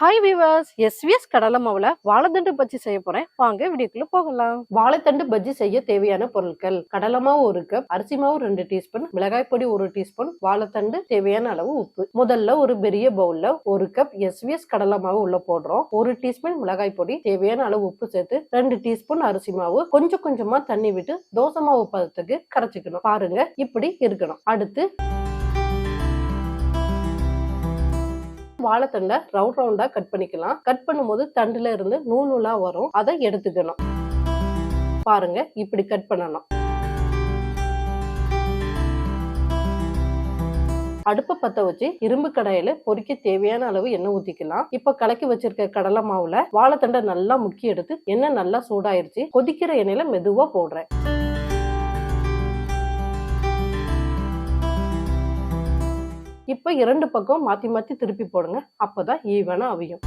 Hi viewers SVS கடலை மாவுல வாழைத்தண்டு பஜ்ஜி செய்ய போறேன். வாங்க வீடியோக்குள்ள போகலாம். வாழைத்தண்டு பஜ்ஜி செய்ய தேவையான பொருட்கள். கடலை மாவு ஒரு கப் அரிசி மாவு ரெண்டு டீஸ்பூன் மிளகாய் பொடி ஒரு டீஸ்பூன் வாழைத்தண்டு தேவையான அளவு உப்பு. முதல்ல ஒரு பெரிய பவுல்ல ஒரு கப் எஸ்விஎஸ் கடலை மாவு உள்ள போடுறோம். ஒரு டீஸ்பூன் மிளகாய் பொடி தேவையான அளவு உப்பு சேர்த்து ரெண்டு டீஸ்பூன் அரிசி மாவு. கொஞ்சம் கொஞ்சமா தண்ணி விட்டு தோசை மாவு பதத்துக்கு கரைச்சிக்கணும். பாருங்க இப்படி இருக்கணும். அடுத்து வாழைத்தண்டை ரவுண்ட் ரவுண்டா கட் பண்ணிக்கலாம். கட் பண்ணும்போது தண்டுல இருந்து நூல் நூலா வரும். அதை எடுத்துக்கணும். பாருங்க இப்படி கட் பண்ணணும். அடுப்பை பத்த வச்சு இரும்பு கடாயில பொரிக்க தேவையான அளவு எண்ணெய் ஊத்திக்கலாம். இப்ப கலக்கி வச்சிருக்க கடலை மாவுல வாழைத்தண்டை நல்லா முக்கி எடுத்து எண்ணெய் நல்லா சூடாயிருச்சு. கொதிக்கிற எண்ணெயில மெதுவா போடுறேன். இப்போ இரண்டு பக்கம் மாற்றி மாற்றி திருப்பி போடுங்க. அப்பதான் ஈவனாக அவியும்.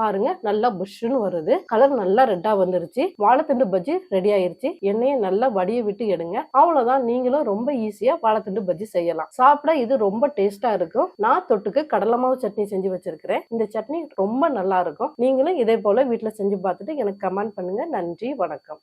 பாருங்க நல்லா புஷ்ஷுன்னு வருது. கலர் நல்லா ரெட்டா வந்துருச்சு. வாழைத்தண்டு பஜ்ஜி ரெடி ஆயிருச்சு. எண்ணெயை நல்லா வடிய விட்டு எடுங்க. அவ்வளவுதான். நீங்களும் ரொம்ப ஈஸியா வாழைத்தண்டு பஜ்ஜி செய்யலாம். சாப்பிட இது ரொம்ப டேஸ்டா இருக்கும். நான் தொட்டுக்கு கடலை மாவு சட்னி செஞ்சு வச்சிருக்கிறேன். இந்த சட்னி ரொம்ப நல்லா இருக்கும். நீங்களும் இதே போல வீட்டுல செஞ்சு பார்த்துட்டு எனக்கு கமெண்ட் பண்ணுங்க. நன்றி வணக்கம்.